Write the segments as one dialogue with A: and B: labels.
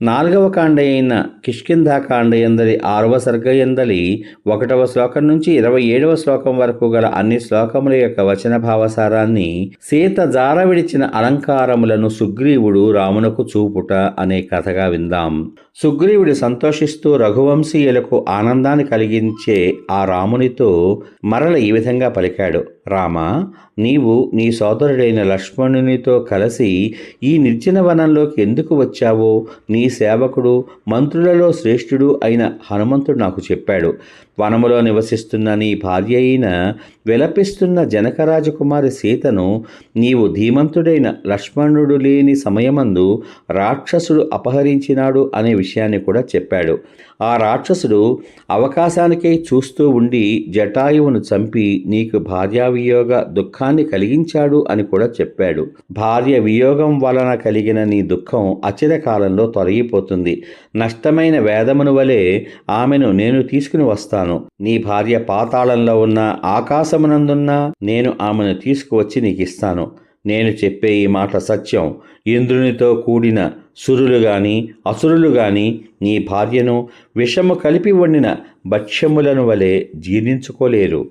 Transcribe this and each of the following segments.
A: నాలుగవ కాండ అయిన కిష్కింధాకాండ ఎందలి ఆరవ సర్గ ఎందలి ఒకటవ శ్లోకం నుంచి ఇరవై ఏడవ శ్లోకం వరకు గల అన్ని శ్లోకముల యొక్క వచన భావసారాన్ని సీత జార విడిచిన అలంకారములను సుగ్రీవుడు రామునకు చూపుట అనే కథగా విందాం. సుగ్రీవుడు సంతోషిస్తూ రఘువంశీయులకు ఆనందాన్ని కలిగించే ఆ రామునితో మరల ఈ విధంగా పలికాడు. రామ నీవు నీ సోదరుడైన లక్ష్మణునితో కలిసి ఈ నిర్జన వనంలోకి ఎందుకు వచ్చావో నీ సేవకుడు మంత్రులలో శ్రేష్ఠుడు అయిన హనుమంతుడు నాకు చెప్పాడు. వనములో నివసిస్తున్న నీ భార్య అయిన విలపిస్తున్న జనకరాజకుమారి సీతను నీవు ధీమంతుడైన లక్ష్మణుడు లేని సమయమందు రాక్షసుడు అపహరించినాడు అనే విషయాన్ని కూడా చెప్పాడు. ఆ రాక్షసుడు అవకాశానికై చూస్తూ ఉండి జటాయువును చంపి నీకు భార్యావియోగ దుఃఖాన్ని కలిగించాడు అని కూడా చెప్పాడు. భార్య వియోగం వలన కలిగిన నీ దుఃఖం అచిర కాలంలో తొలగిపోతుంది. నష్టమైన వేదమును వలె ఆమెను నేను తీసుకుని వస్తాను. నీ భార్య పాతాళంలో ఉన్న ఆకాశమునందున్న నేను ఆమెను తీసుకువచ్చి నీకు ఇస్తాను నేను చెప్పే ఈ మాట సత్యం. ఇంద్రునితో కూడిన సురులు గాని అసురులు గాని నీ భార్యను విషము కలిపి వండిన భక్ష్యములను వలె జీర్ణించుకోలేరు.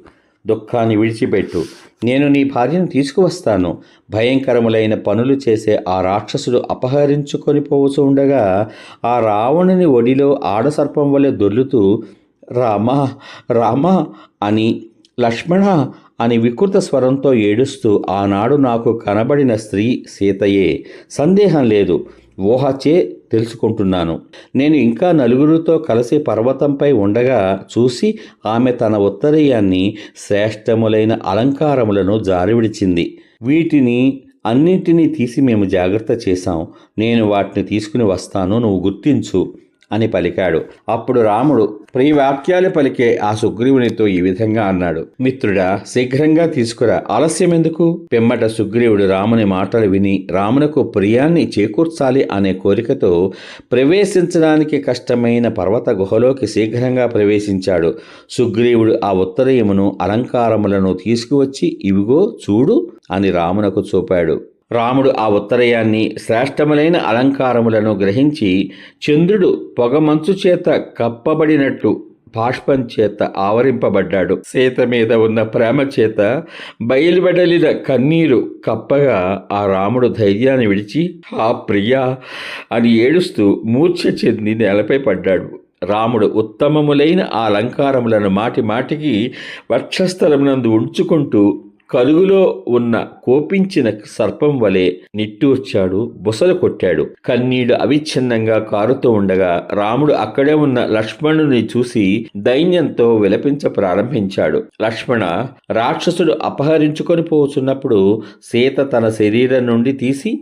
A: దుఃఖాన్ని విడిచిపెట్టు. నేను నీ భార్యను తీసుకువస్తాను. భయంకరములైన పనులు చేసే ఆ రాక్షసుడు అపహరించుకొని పోవచ్చు ఉండగా ఆ రావణుని ఒడిలో ఆడసర్పం వలె దొర్లుతూ రామ రామ అని లక్ష్మణ అని వికృత స్వరంతో ఏడుస్తూ ఆనాడు నాకు కనబడిన స్త్రీ సీతయే సందేహం లేదు. ఊహచే తెలుసుకుంటున్నాను. నేను ఇంకా నలుగురితో కలిసి పర్వతంపై ఉండగా చూసి ఆమె తన ఉత్తరీయాన్ని శ్రేష్టములైన అలంకారములను జారివిడిచింది వీటిని అన్నింటినీ తీసి మేము జాగ్రత్త చేశాం. నేను వాటిని తీసుకుని వస్తాను. నువ్వు గుర్తించు. అని పలికాడు. అప్పుడు రాముడు ప్రియవాక్యాలు పలికే ఆ సుగ్రీవునితో ఈ విధంగా అన్నాడు. మిత్రుడా శీఘ్రంగా తీసుకురా. ఆలస్యం ఎందుకు? పిమ్మట సుగ్రీవుడు రాముని మాటలు విని రామునకు ప్రియాన్ని చేకూర్చాలి అనే కోరికతో ప్రవేశించడానికి కష్టమైన పర్వత గుహలోకి శీఘ్రంగా ప్రవేశించాడు. సుగ్రీవుడు ఆ ఉత్తరయమును అలంకారములను తీసుకువచ్చి ఇవిగో చూడు అని రామునకు చూపాడు. రాముడు ఆ ఉత్తరయాన్ని శ్రేష్టములైన అలంకారములను గ్రహించి చంద్రుడు పొగమంచు చేత కప్పబడినట్లు బాష్పం చేత ఆవరింపబడ్డాడు. సీత మీద ఉన్న ప్రేమ చేత బయలువెడలిన కన్నీరు కప్పగా ఆ రాముడు ధైర్యాన్ని విడిచి ఆ ప్రియా అని ఏడుస్తూ మూర్ఛ చెంది నేలపై పడ్డాడు. రాముడు ఉత్తమములైన ఆ అలంకారములను మాటి మాటికి వక్షస్థలమునందు ఉంచుకుంటూ కలుగులో ఉన్న కోపించిన సర్పం వలె నిట్టూర్చాడు బుసలు కొట్టాడు. కన్నీడు అవిచ్ఛిన్నంగా కారుతూ ఉండగా రాముడు అక్కడే ఉన్న లక్ష్మణుని చూసి దైన్యంతో విలపించ ప్రారంభించాడు. లక్ష్మణ రాక్షసుడు అపహరించుకొని పోతున్నప్పుడు సీత తన శరీరం నుండి తీసి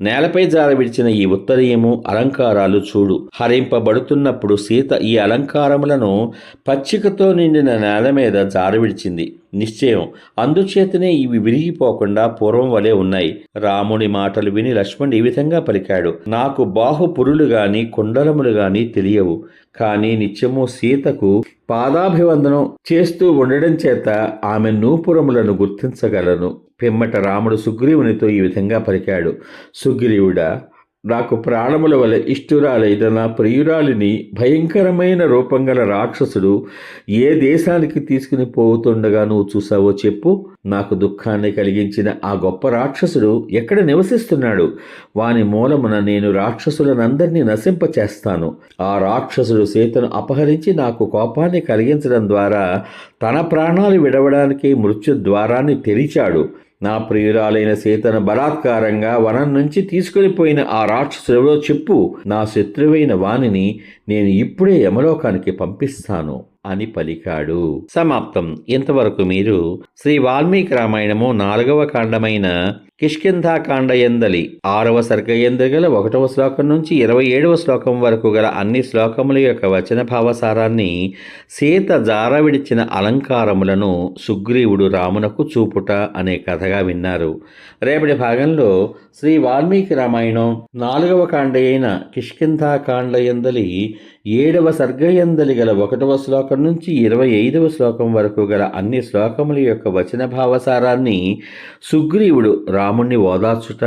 A: నేలపై జార విడిచిన ఈ ఉత్తరీయము అలంకారాలు చూడు. హరింపబడుతున్నప్పుడు సీత ఈ అలంకారములను పచ్చికతో నిండిన నేల మీద జారవిడిచింది నిశ్చయం. అందుచేతనే ఇవి విరిగిపోకుండా పూర్వం వలె ఉన్నాయి. రాముని మాటలు విని లక్ష్మణుడు ఈ విధంగా పలికాడు. నాకు బాహుపురులు గాని కుండలములు గాని తెలియవు. కానీ నిత్యము సీతకు పాదాభివందనం చేస్తూ ఉండడం చేత ఆమె నూపురములను గుర్తించగలను. పిమ్మట రాముడు సుగ్రీవునితో ఈ విధంగా పలికాడు. సుగ్రీవుడా నాకు ప్రాణముల వలె ఇష్టురాలైన నా ప్రియురాలిని భయంకరమైన రూపం గల రాక్షసుడు ఏ దేశానికి తీసుకుని పోతుండగా నువ్వు చూసావో చెప్పు. నాకు దుఃఖాన్ని కలిగించిన ఆ గొప్ప రాక్షసుడు ఎక్కడ నివసిస్తున్నాడు? వాని మూలమున నేను రాక్షసులనందరినీ నశింపచేస్తాను. ఆ రాక్షసుడు సీతను అపహరించి నాకు కోపాన్ని కలిగించడం ద్వారా తన ప్రాణాలు విడవడానికి మృత్యు ద్వారాన్ని తెరిచాడు. నా ప్రియురాలైన సీతను బలాత్కారంగా వనం నుంచి తీసుకెళ్ళిపోయిన ఆ రాక్షసుడెవరో చెప్పు. నా శత్రువైన వాణిని నేను ఇప్పుడే యమలోకానికి పంపిస్తాను. అని పలికాడు. సమాప్తం. ఇంతవరకు మీరు శ్రీ వాల్మీకి రామాయణము నాలుగవ కాండమైన కిష్కింధాకాండ ఎందలి ఆరవ సర్గ ఎందు గల ఒకటవ శ్లోకం నుంచి ఇరవై ఏడవ శ్లోకం వరకు గల అన్ని శ్లోకముల యొక్క వచన భావసారాన్ని సీత జారవిడిచిన అలంకారములను సుగ్రీవుడు రామునకు చూపుట అనే కథగా విన్నారు. రేపటి భాగంలో శ్రీ వాల్మీకి రామాయణం నాలుగవ కాండ అయిన కిష్కింధాకాండ ఎందలి ఏడవ సర్గ ఎందలి గల ఒకటవ శ్లోకం నుంచి ఇరవై ఐదవ శ్లోకం వరకు గల అన్ని శ్లోకముల యొక్క వచన భావసారాన్ని సుగ్రీవుడు రాముణ్ణి ఓదార్చుట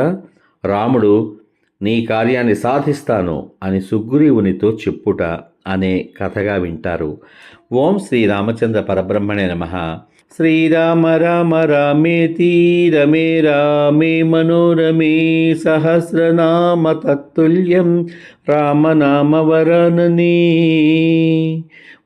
A: రాముడు నీ కార్యాన్ని సాధిస్తాను అని సుగ్రీవునితో చెప్పుట అనే కథగా వింటారు. ఓం శ్రీ రామచంద్ర పరబ్రహ్మణే నమ. శ్రీరామ రామ రామేతి రమే రామే మనోరమే సహస్రనామ తత్తుల్యం రామనామ వరాననే.